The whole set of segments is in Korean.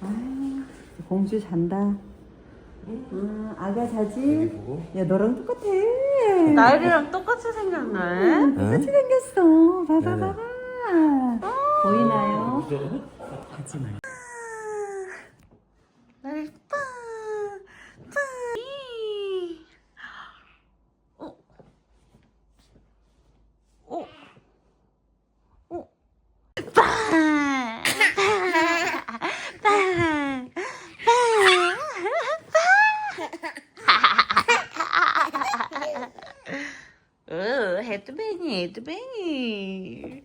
아, 공주 잔다. 아, 아가 자지? 야, 너랑 똑같아. 나일이랑 똑같이 생겼네. 응, 똑같이 생겼어. 봐봐, 네. 봐봐. 보이나요? 하지 마. 나일 빠, 빠. 이. 어, 어, 어. 빠, 빠, 빠, 빠. 어, 헤드뱅이, 헤드뱅이.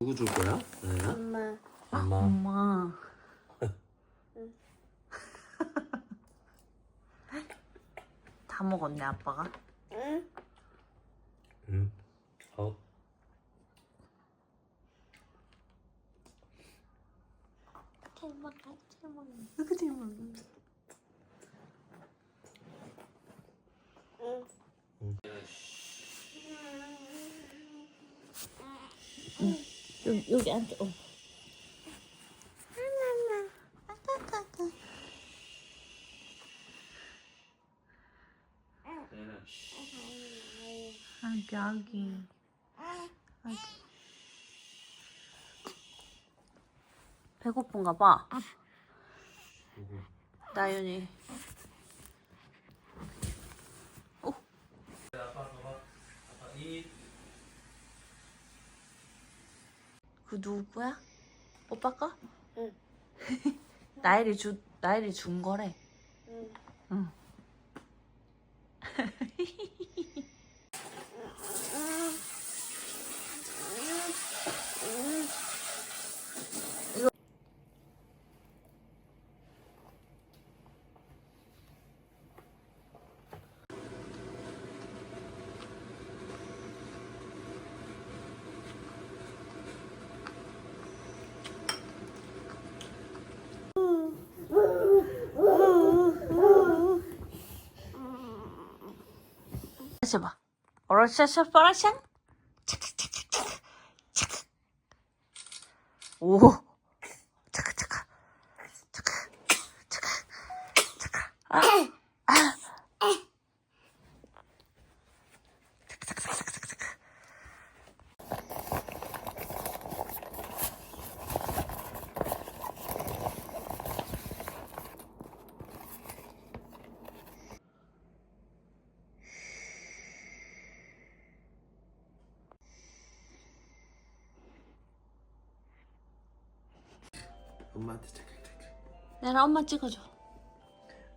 누구 줄 거야? 나야? 엄마. 엄마 엄마. 다 먹었네 아빠가. 응 어. 잘 먹어, 잘 먹어. 이렇게 잘 먹어. 여기 여기 앉아. 어. 아기 아기 배고픈가 봐? 나윤이 이그 누구야? 오빠 거? 응. 나일이 주 나일이 준 거래. 응. 다 Orasha Parashan. 오. 엄마한테 착각 착각 내가 엄마 찍어줘.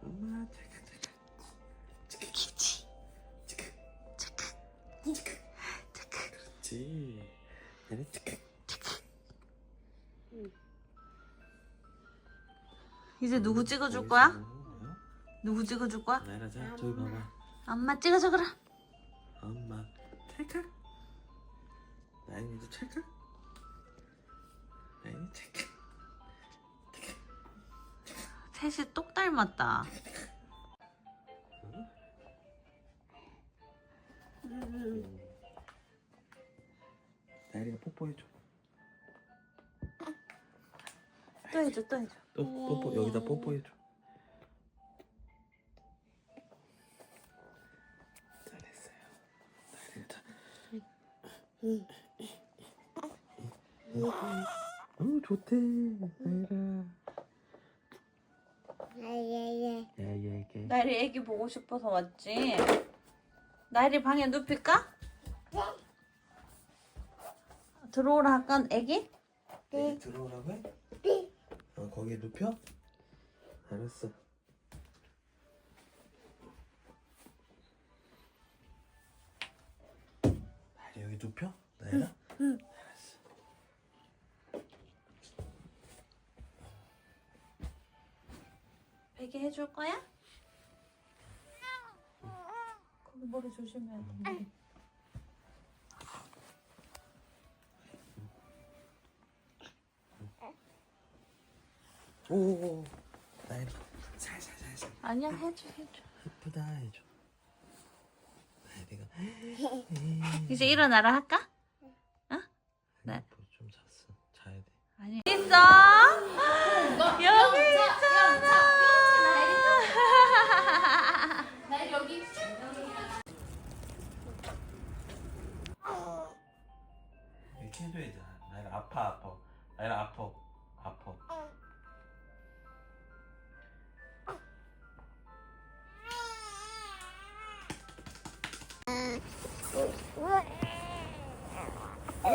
엄마 착각 착각 키치. 착각 차크. 차크. 그렇지 얘네 착각 이제 누구 찍어줄 거야? 누구 찍어줄 거야? 나이라 자 저기 봐봐 엄마 찍어줘 그럼. 셋이 똑 닮았다. 나인이가 뽀뽀해줘. 또 해줘 또 해줘. 또 뽀뽀 여기다 뽀뽀해줘. 잘했어요. 나인이 어 좋대 나이라 야야야 나리 애기 보고 싶어서 왔지. 나리 방에 눕힐까? 들어오라 할건 애기? 네. 들어오라고 해? 어, 거기에 눕혀? 알았어. 나리 여기 눕혀? 나이라? 응. 줄 거야? 거기 머리 조심해야 돼. 오오오. 나이라. 살살 살살. 아니야 해줘 해줘. 예쁘다 해줘. 나이가. 이제 일어나라 할까? 네. 좀 잤어. 자 있어? 여기 있잖아. 이렇게 해줘야지. 나는 아파 아파. 나는 아파 아파. 아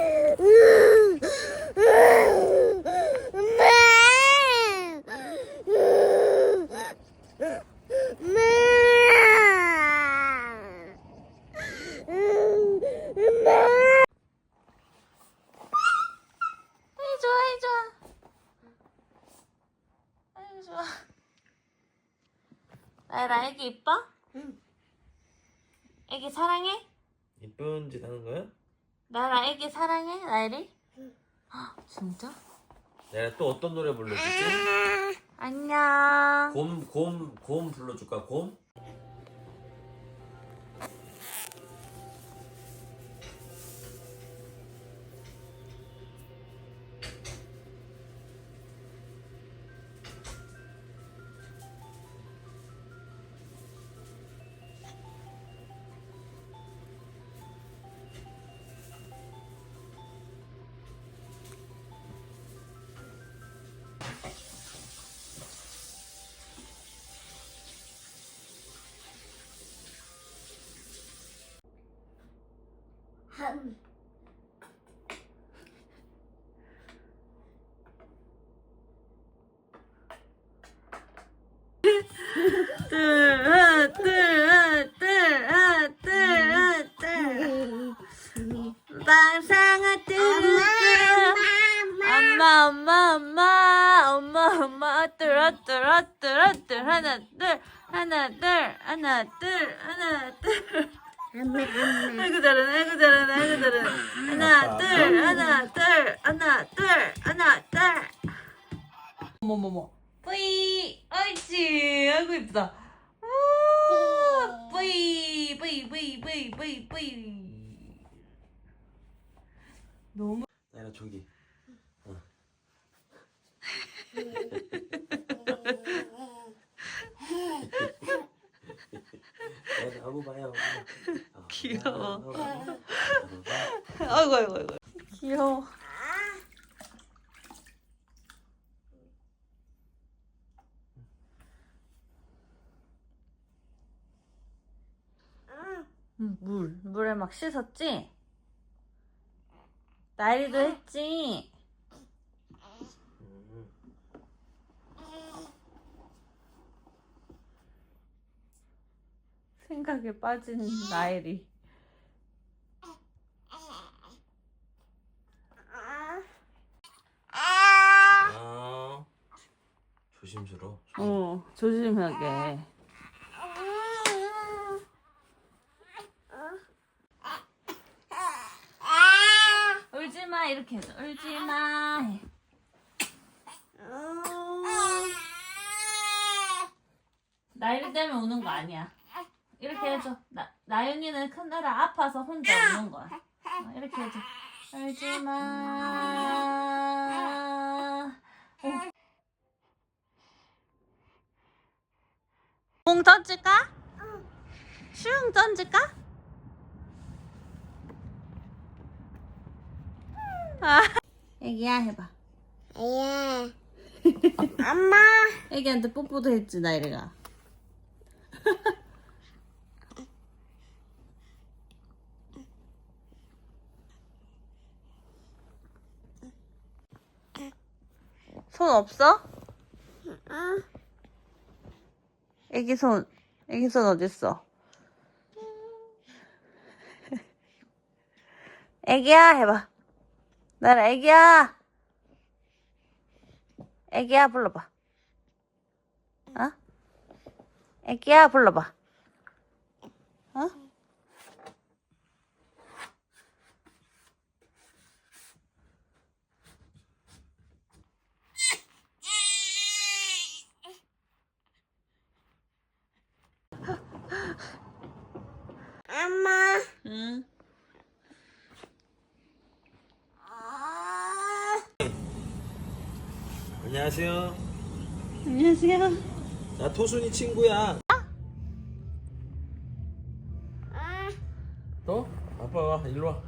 둘, 하나, 둘, 하나, 둘, 하나, 둘, 하나, 둘. 어머머머. 뿌이, 옳지. 아이고 이쁘다. 우, 뿌이, 뿌이, 뿌이, 뿌이, 뿌이, 뿌이. 너무. 나는 저기. 어. 네, 하고 봐요. 어, 귀여워. 아이고 아이고 아이고. 귀여워. 음, 물 물에 막 씻었지? 나리도 했지. 생각에 빠진 나일이. 아, 조심스러워. 어 조심하게. 울지 마 이렇게 해줘. 울지 마. 해. 나이를 때문에 우는 거 아니야. 이렇게 해줘. 나 나윤이는 큰나라 아파서 혼자 우는 거야. 어, 이렇게 해줘. 울지 마. 어. 공 던질까? 슝 던질까? 아. 애기야 해봐. 예. 엄마. 애기한테 뽀뽀도 했지 나이리가. 손 없어? 애기 손, 애기 손 어딨어? 애기야 해봐. 나라 애기야. 애기야 불러봐. 어? 애기야 불러봐. 어? 엄마. 응. 안녕하세요. 안녕하세요. 나 토순이 친구야. 또? 아빠 와, 일로 와.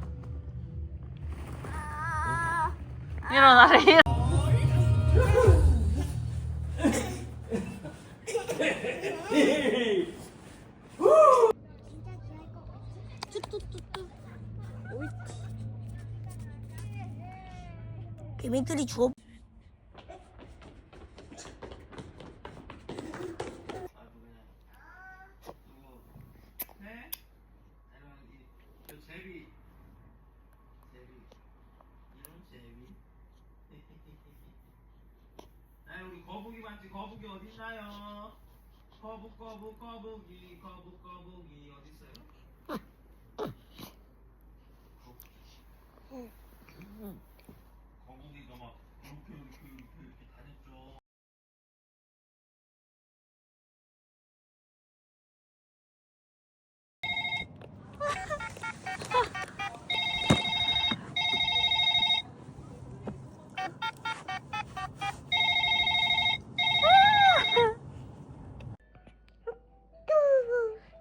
일어나래. 네? 아 우리 거북이 어딨나요? 거북 거북 거북이 거북 거북이 어디 있어요? 거북이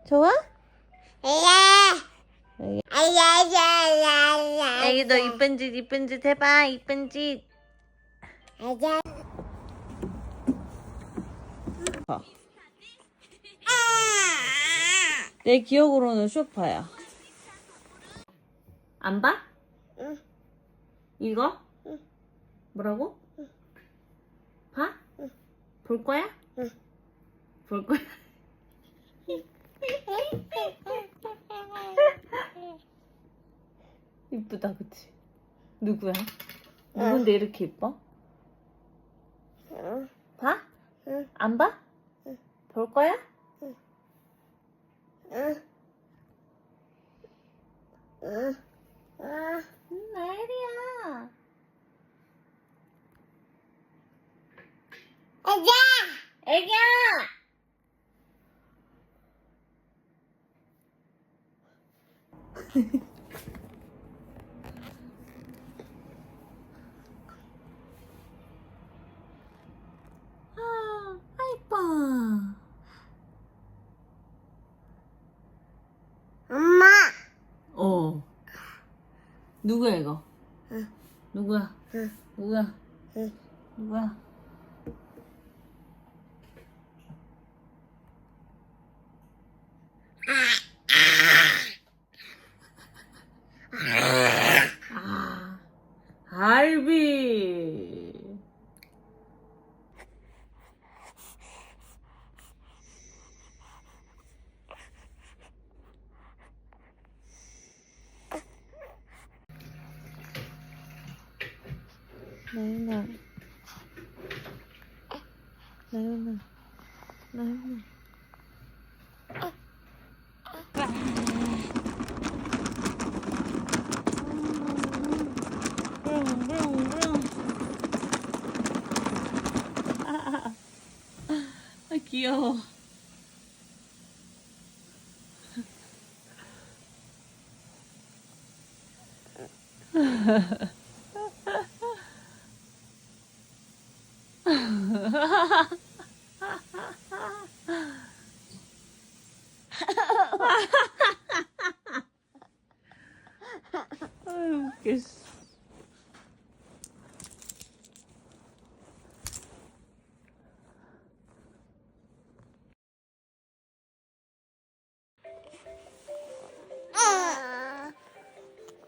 좋아? 아야. 아야야야야. 애기도 이쁜 짓 이쁜 짓 해봐 이쁜 짓. 아야. 내 기억으로는 쇼파야. 안 봐? 응. 이거? 뭐라고? 봐? 볼 거야? 응. 볼 거야? 이쁘다, 그치? 누구야? 누군데 이렇게 이뻐? 응. 봐? 응. 안 봐? 볼 거야? 응. 응. 응. 음, 나엘이야. 아야. 애기야! 아, 아이뻐. 엄마. 어. 누구야, 이거? 응. 누구야? 응. 누구야? 응. 누구야? 아, 알비. 나윤아. 나윤아. 나윤아. 아, 귀여워.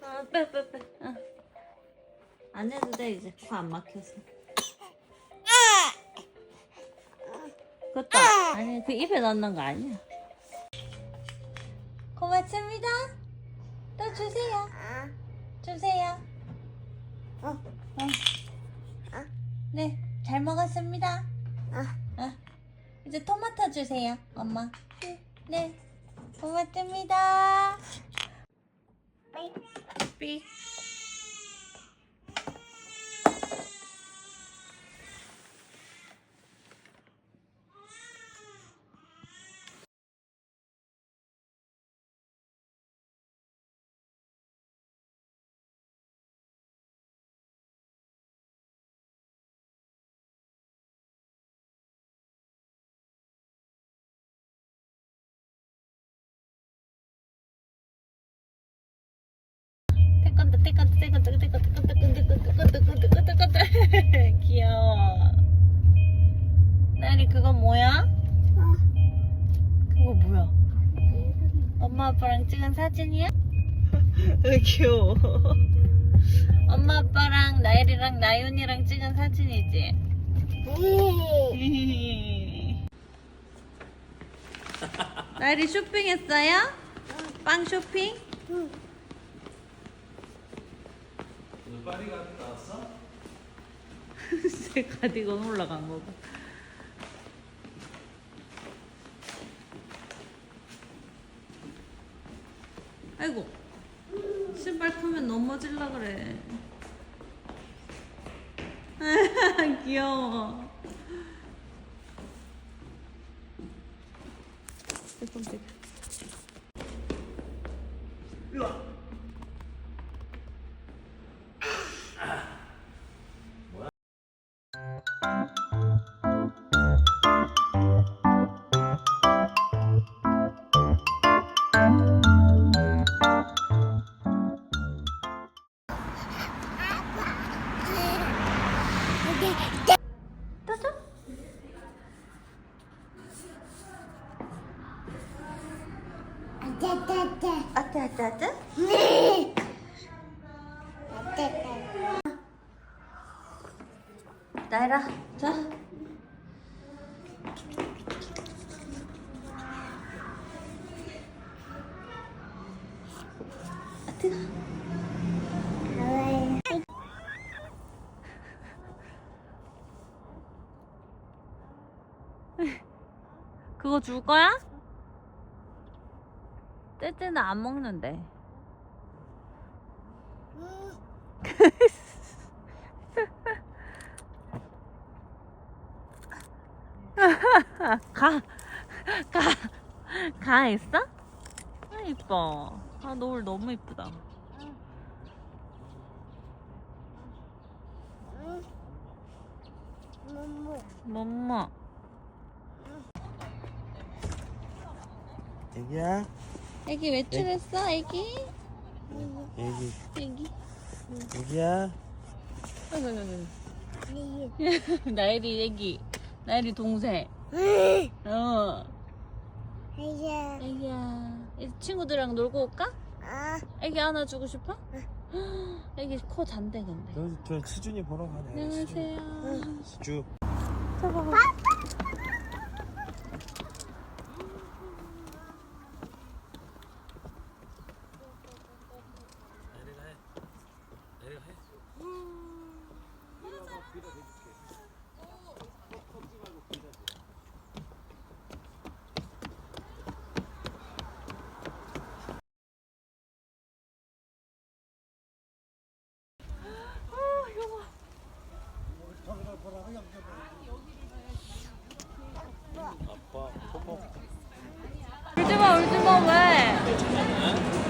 아, 빼, 빼, 빼. 어. 안 해도 돼, 이제. 코안 막혀서. 아니, 그 입에 넣는 거 아니야. 고맙습니다. 또 주세요. 주세요. 어. 네, 잘 먹었습니다. 어. 이제 토마토 주세요, 엄마. 네, 고맙습니다. 삐. 엄마 찍은 사진이야? 왜 귀여워 엄마 아빠랑 나일이랑 나윤이랑 찍은 사진이지? 나일이 쇼핑했어요? 빵 쇼핑? 오늘 파리가 나왔어? 제 가디건 올라간 거고. 아이고 신발 크면 넘어질라 그래. 귀여워. 깜짝이야. 나이라 자. 그거 줄 거야? 떼떼는 안 먹는데. 가, 가, 가 했어? 아 이뻐. 아 노을 너무 이쁘다. 뭐뭐? 애기야 애기 외출했어? 애기? 애기 애기? 애기야 나일이 애기. 나일이 동생. 어. 애기야. 이 친구들이랑 놀고 올까? 애기 안아주고 싶어? 애기 코 잔대 근데. 저, 저 수준이 보러 가네 안녕하세요. 수주 아빠 뽀뽀 울지마 울지마 왜?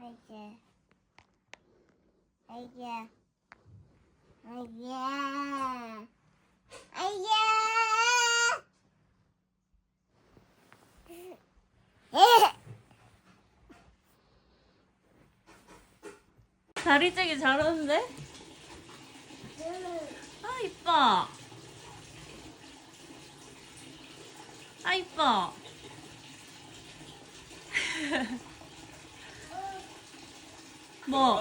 아이게 아이게 아이게 아이게 다리 째기 잘하는데? 아 이뻐. 아 이뻐. 뭐?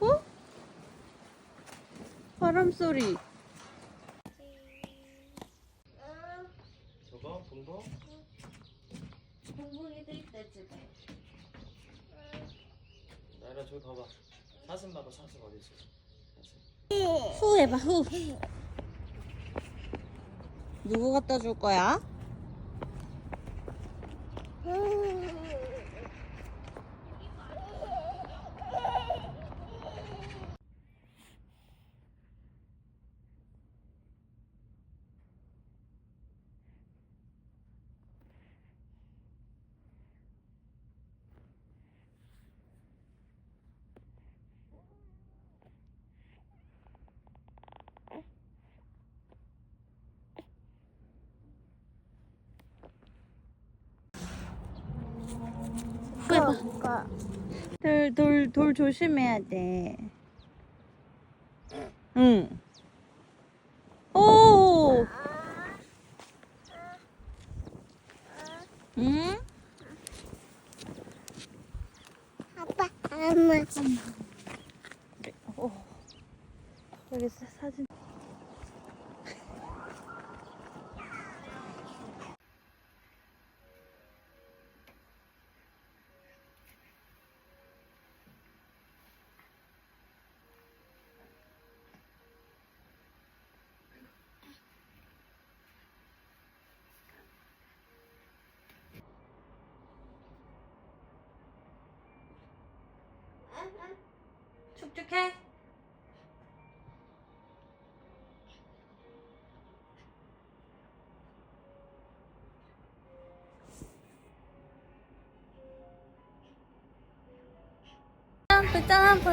어? 바람 소리. 저거 동동 공부이도 있다 집에. 나이라 저기 봐봐 사슴 봐봐 사슴 어디 있어 후. 누구 갖다 줄 거야? 해봐. 돌, 돌, 돌 조심해야 돼. 응. 오! 응? 아빠, 엄마. 오. 여기 사- 사진. 축축해. 점프 점프.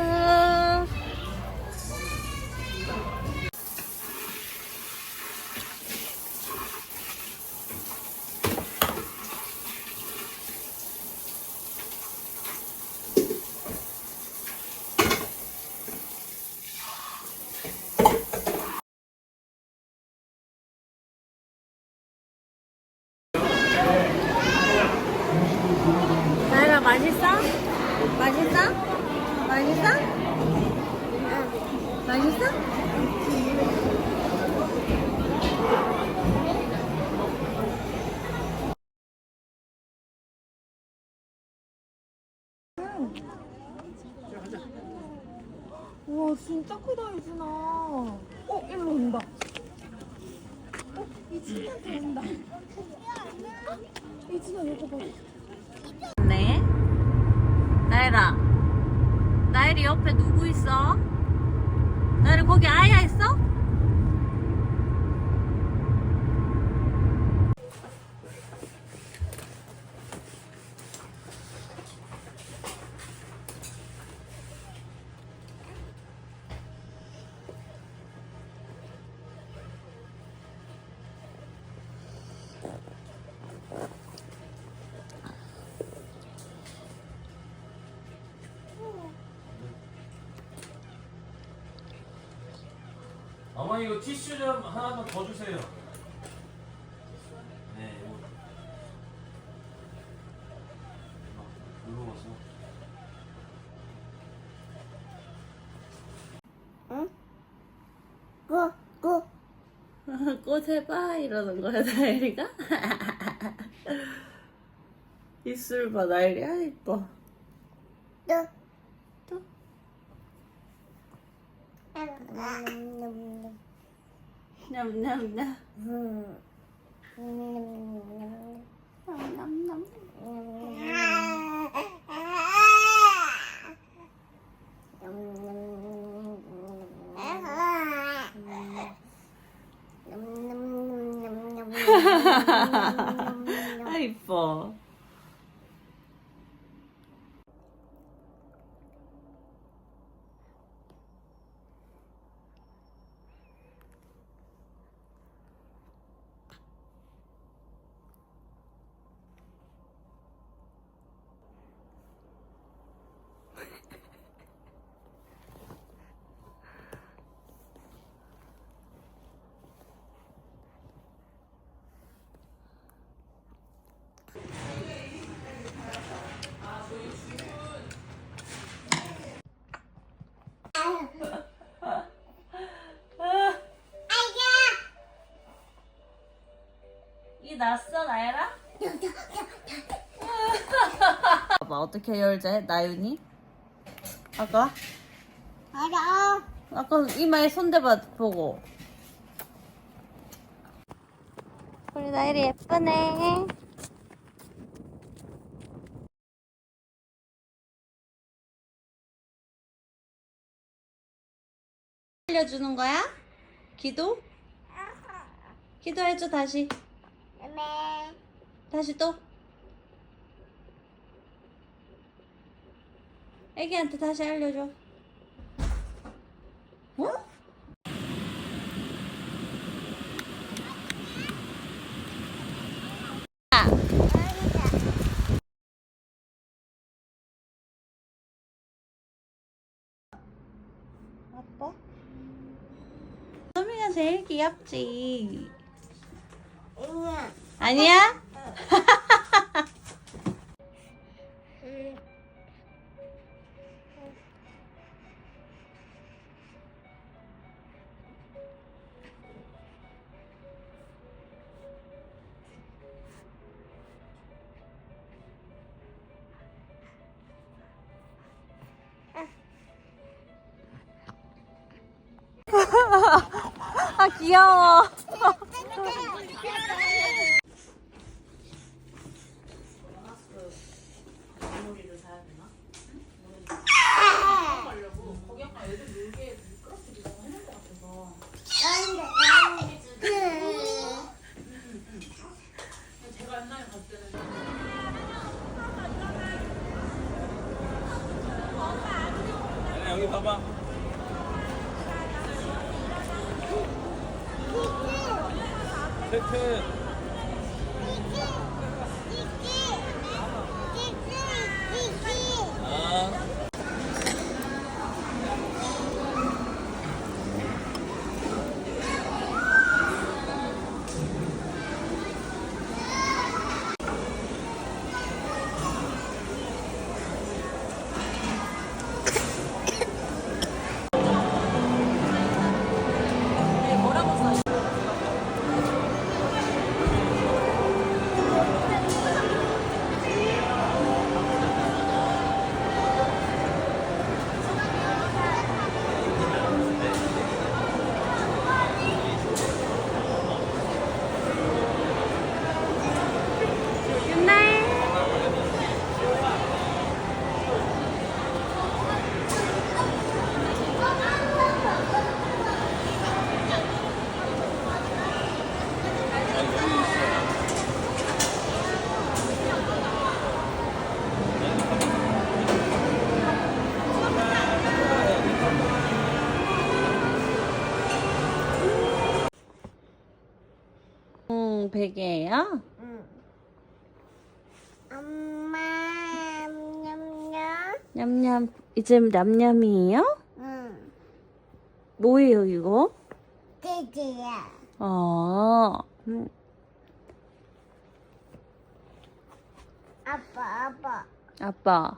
나이라 맛있어? 맛있어? 맛있어? 맛있어? 와 진짜 크다 이진아 어 일로 온다 어 이진이한테 온다 이진아 이거 봐 네. 나이라. 나이리 옆에 누구 있어? 나이리 거기 아야 있어? 어머니 이거 티슈 좀 하나만 더 주세요. 네, 이거. 이거 먹었어. 구, 구. 꽃 해봐 이러는 거야 나이리가? 입술 봐 나이리 아 이뻐 또. 또? 음, 냠냠냠 음, 음, 냠냠냠 아 이뻐 이 났어 나야라? 봐봐 어떻게 열자 나윤이? 아까? 알아. 아까 이마에 손대봐 보고 우리 나일이 예쁘네 알려주는 거야? 기도? 기도해줘 다시 네. 다시 또. 애기한테 다시 알려줘. 어? 아빠? 소미가 제일 귀엽지. 아니야? 응. 아 귀여워. 여기 봐봐. 테트. 베개예요? 응. 엄마, 냠냠. 냠냠 이제 냠냠이에요? 응. 뭐예요 이거? 돼지야. 아 음, 아빠, 아빠. 아빠.